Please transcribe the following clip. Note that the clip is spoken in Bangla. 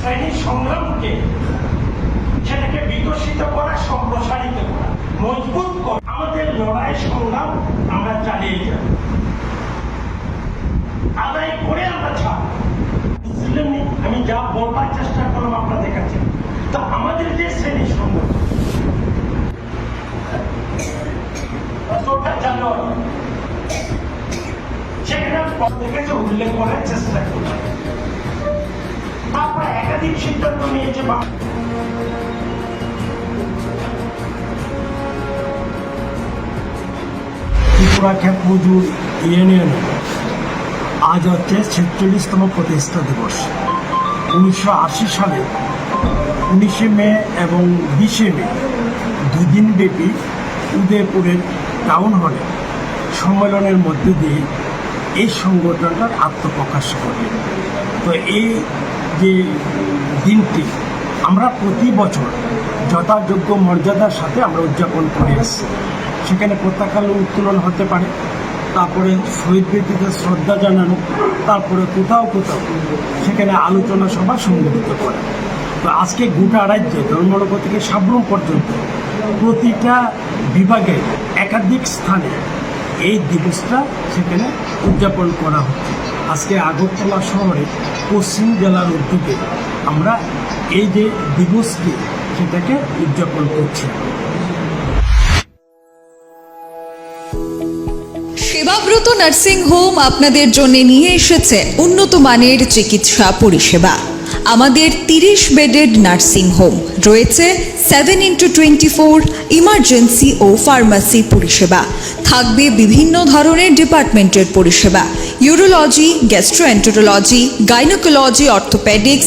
শ্রেণির সংগ্রামকে সেটাকে বিকশিত করা, সম্প্রসারিত করা, মজবুত করা, আমাদের লড়াই সংগ্রাম আমরা চালিয়ে যাব। আদায় করে আমরা ছাড় আমি যা বলবার চেষ্টা করলাম আপনাদের কাছে, তো আমাদের যে শ্রেণি সংগ্রাম সেখানে উল্লেখ করার চেষ্টা করি তারপরে একাধিক সিদ্ধান্ত নিয়েছে ইউনিয়ন আজ হচ্ছে ছেচল্লিশতম প্রতিষ্ঠা দিবস। উনিশশো আশি সালে উনিশে মে এবং বিশে মে দুদিন ব্যাপী উদয়পুরের টাউন হলে সম্মেলনের মধ্যে দিয়ে এই সংগঠনটার আত্মপ্রকাশ করে তো এই যে দিনটি, আমরা প্রতি বছর যথাযোগ্য মর্যাদার সাথে আমরা উদযাপন করে এসেছি সেখানে পতাকা উত্তোলন হতে পারে, তারপরে শহীদ ব্যক্তিদের শ্রদ্ধা জানানো, তারপরে কোথাও কোথাও সেখানে আলোচনা সভা সংগঠিত করে। তো আজকে গোটা রাজ্যে, ধর্মনগর থেকে সাবরুম পর্যন্ত প্রতিটা বিভাগে একাধিক স্থানে এই দিবসটা সেখানে উদযাপন করা হচ্ছে। আজকে আগরতলা শহরে পশ্চিম জেলার উদ্যোগে আমরা এই যে দিবসকে সেটাকে উদযাপন করছি। সেবাব্রত নার্সিং হোম আপনাদের জন্য নিয়ে এসেছে উন্নত মানের চিকিৎসা পরিষেবা। আমাদের তিরিশ বেডেড নার্সিং হোম। রয়েছে seven into twenty four emergency ও ফার্মাসি পরিষেবা। থাকবে বিভিন্ন ধরনের ডিপার্টমেন্টের পরিষেবা। Urology gastroenterology gynaecology orthopaedics